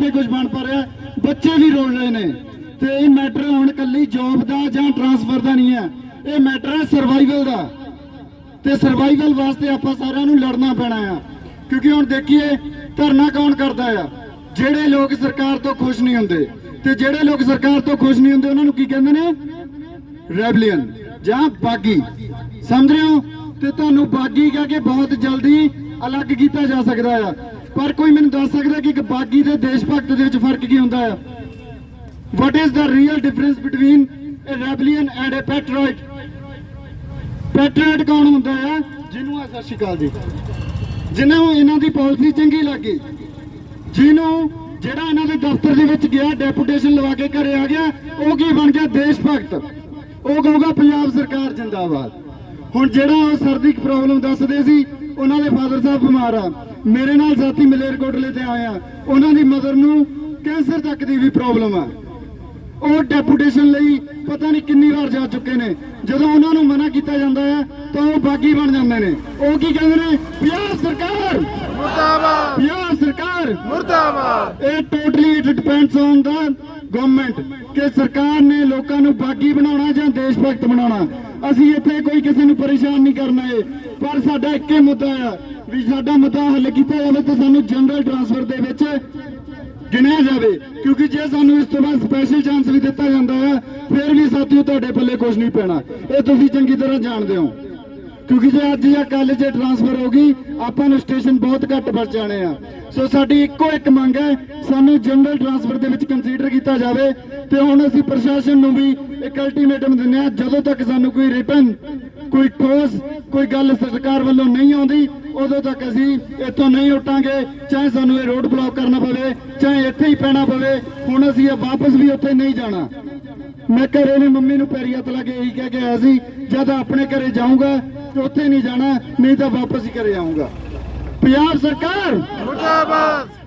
ਇੱਥੇ ਕੁਝ ਬਣ ਪਾ ਰਿਹਾ। ਬੱਚੇ ਵੀ ਰੋਲ ਰਹੇ ਨੇ। ਤੇ ਇਹ ਮੈਟਰ ਹੁਣ ਕੱਲੀ ਜੌਬ ਦਾ ਜਾਂ ਟਰਾਂਸਫਰ ਦਾ ਨਹੀਂ ਹੈ। ਇਹ ਮੈਟਰ ਹੈ ਸਰਵਾਈਵਲ ਦਾ। ਤੇ ਸਰਵਾਈਵਲ ਵਾਸਤੇ ਆਪਾਂ ਸਾਰਿਆਂ ਨੂੰ ਲੜਨਾ ਪੈਣਾ ਆ। ਕਿਉਂਕਿ ਹੁਣ ਦੇਖੀਏ, ਧਰਨਾ ਕੌਣ ਕਰਦਾ ਆ? ਜਿਹੜੇ ਲੋਕ ਸਰਕਾਰ ਤੋਂ ਖੁਸ਼ ਨਹੀਂ ਹੁੰਦੇ। ਤੇ ਜਿਹੜੇ ਲੋਕ ਸਰਕਾਰ ਤੋਂ ਖੁਸ਼ ਨਹੀਂ ਹੁੰਦੇ, ਉਹਨਾਂ ਨੂੰ ਕੀ ਕਹਿੰਦੇ ਨੇ? ਰੈਬਲੀਅਨ ਜਾਂ ਬਾਗੀ। ਸਮਝ ਰਹੇ ਹੋ? ਤੇ ਤੁਹਾਨੂੰ ਬਾਗੀ ਕਹਿ ਕੇ ਬਹੁਤ ਜਲਦੀ ਅਲੱਗ ਕੀਤਾ ਜਾ ਸਕਦਾ ਆ। ਪਰ ਕੋਈ ਮੈਨੂੰ ਦੱਸ ਸਕਦਾ ਕਿ ਇੱਕ ਬਾਗੀ ਤੇ ਦੇਸ਼ ਭਗਤ ਦੇ ਵਿੱਚ ਫ਼ਰਕ ਕੀ ਹੁੰਦਾ ਆ what is the real difference between a rebellion and a patriot? ਪੈਟਰੀਅਟ ਕੌਣ ਹੁੰਦਾ ਆ ਜਿਹਨੂੰ ਆ, ਸਤਿ ਸ਼੍ਰੀ ਅਕਾਲ ਜੀ। ਜਿਹਨੂੰ ਇਹਨਾਂ ਦੀ ਪਾਲਿਸੀ ਚੰਗੀ ਲੱਗੀ। ਜਿਹਨੂੰ ਜਿਹੜਾ ਇਹਨਾਂ ਦੇ ਦਫ਼ਤਰ ਦੇ ਵਿੱਚ ਗਿਆ ਡੈਪੂਟੇਸ਼ਨ ਲਵਾ ਕੇ ਘਰੇ ਆ ਗਿਆ, ਉਹ ਕੀ ਬਣ ਗਿਆ? ਦੇਸ਼ ਭਗਤ। ਉਹ ਕਹੂਗਾ, ਪੰਜਾਬ ਸਰਕਾਰ ਜਿੰਦਾਬਾਦ। ਹੁਣ ਜਿਹੜਾ ਉਹ ਸਰਦੀ ਪ੍ਰੋਬਲਮ ਦੱਸਦੇ ਸੀ, ਉਹਨਾਂ ਦੇ ਫਾਦਰ ਸਾਹਿਬ ਬਿਮਾਰ ਆ। ਮੇਰੇ ਨਾਲ ਸਾਥੀ ਮਲੇਰਕੋਟਲੇ ਤੇ ਆਏ ਆ ਉਹਨਾਂ ਦੀ ਮਦਰ ਨੂੰ ਕੈਂਸਰ ਤੱਕ ਦੀ ਵੀ ਪ੍ਰੋਬਲਮ ਆ। ਉਹ ਡੈਪੂਟੇਸ਼ਨ ਲਈ ਪਤਾ ਨਹੀਂ ਕਿੰਨੀ ਵਾਰ ਜਾ ਚੁੱਕੇ ਨੇ। ਜਦੋਂ ਉਹਨਾਂ ਨੂੰ ਮਨਾ ਕੀਤਾ ਜਾਂਦਾ ਹੈ ਤਾਂ ਉਹ ਬਾਗੀ ਬਣ ਜਾਂਦੇ ਨੇ। ਉਹ ਕੀ ਕਹਿੰਦੇ ਨੇ? ਪੰਜਾਬ ਸਰਕਾਰ! ਮੁਰਦਾਬਾਦ! ਪੰਜਾਬ ਸਰਕਾਰ! ਮੁਰਦਾਬਾਦ! ਇਹ totally it depends on the government ਕਿ ਸਰਕਾਰ ਨੇ ਲੋਕਾਂ ਨੂੰ ਬਾਗੀ ਬਣਾਉਣਾ ਜਾਂ ਦੇਸ਼ ਭਗਤ ਬਣਾਉਣਾ। ਅਸੀਂ ਇੱਥੇ ਕੋਈ ਕਿਸੇ ਨੂੰ ਪਰੇਸ਼ਾਨ ਨਹੀਂ ਕਰਨਾ ਏ। ਪਰ ਸਾਡਾ ਇੱਕੇ ਮੁੱਦਾ ਆ ਵੀ ਸਾਡਾ ਮੁੱਦਾ ਹੱਲ ਕੀਤਾ ਜਾਵੇ ਤੇ ਸਾਨੂੰ ਜਨਰਲ ਟਰਾਂਸਫਰ ਦੇ ਵਿੱਚ ਗਿਣਿਆ ਜਾਵੇ। ਕਿਉਂਕਿ ਜੇ ਸਾਨੂੰ ਇਸ ਤੋਂ ਬਾਅਦ ਸਪੈਸ਼ਲ ਚਾਂਸ ਵੀ ਦਿੱਤਾ ਜਾਂਦਾ ਹੈ, ਫਿਰ ਵੀ ਸਾਥੀਓ ਤੁਹਾਡੇ ਪੱਲੇ ਕੁਝ ਨਹੀਂ ਪੈਣਾ। ਇਹ ਤੁਸੀਂ ਚੰਗੀ ਤਰ੍ਹਾਂ ਜਾਣਦੇ ਹੋ। ਕਿਉਂਕਿ ਜੇ ਅੱਜ ਜਾਂ ਕੱਲ ਜੇ ਟਰਾਂਸਫਰ ਹੋ ਗਈ, ਆਪਾਂ ਨੂੰ ਸਟੇਸ਼ਨ ਬਹੁਤ ਘੱਟ ਬਚ ਆ। ਸੋ ਸਾਡੀ ਇੱਕੋ ਇੱਕ ਮੰਗ ਹੈ, ਸਾਨੂੰ ਜਨਰਲ ਟਰਾਂਸਫਰ ਦੇ ਵਿੱਚ ਕੰਸੀਡਰ ਕੀਤਾ ਜਾਵੇ ਤੇ ਹੁਣ ਅਸੀਂ ਪ੍ਰਸ਼ਾਸਨ ਨੂੰ ਵੀ ਇੱਕ ਅਲਟੀਮੇਟਮ ਦਿੰਦੇ ਆ ਜਦੋਂ ਤੱਕ ਸਾਨੂੰ ਕੋਈ ਰਿਟਰਨ ਕੋਈ ਠੋਸ, ਕੋਈ ਗੱਲ ਸਰਕਾਰ ਵੱਲੋਂ ਨਹੀਂ ਆਉਂਦੀ, ਉਦੋਂ ਤੱਕ ਅਸੀਂ ਇੱਥੋਂ ਨਹੀਂ ਉੱਠਾਂਗੇ, ਚਾਹੇ ਸਾਨੂੰ ਇਹ ਰੋਡ ਬਲੌਕ ਕਰਨਾ ਪਵੇ, ਚਾਹੇ ਇੱਥੇ ਹੀ ਪੈਣਾ ਪਵੇ, ਹੁਣ ਅਸੀਂ ਇਹ ਵਾਪਸ ਵੀ ਉੱਥੇ ਨਹੀਂ ਜਾਣਾ। ਮੈਂ ਘਰੇ ਨੇ ਮੰਮੀ ਨੂੰ ਪੈਰੀ ਹੱਥ ਲਾ ਕੇ ਇਹੀ ਕਹਿ ਕੇ ਆਇਆ ਸੀ, ਜਦ ਆਪਣੇ ਘਰੇ ਜਾਊਂਗਾ ਉੱਥੇ ਨਹੀਂ ਜਾਣਾ, ਨਹੀਂ ਤਾਂ ਵਾਪਸ ਹੀ ਘਰੇ ਆਊਂਗਾ। ਪੰਜਾਬ ਸਰਕਾਰ! ਮੁਰਦਾਬਾਦ!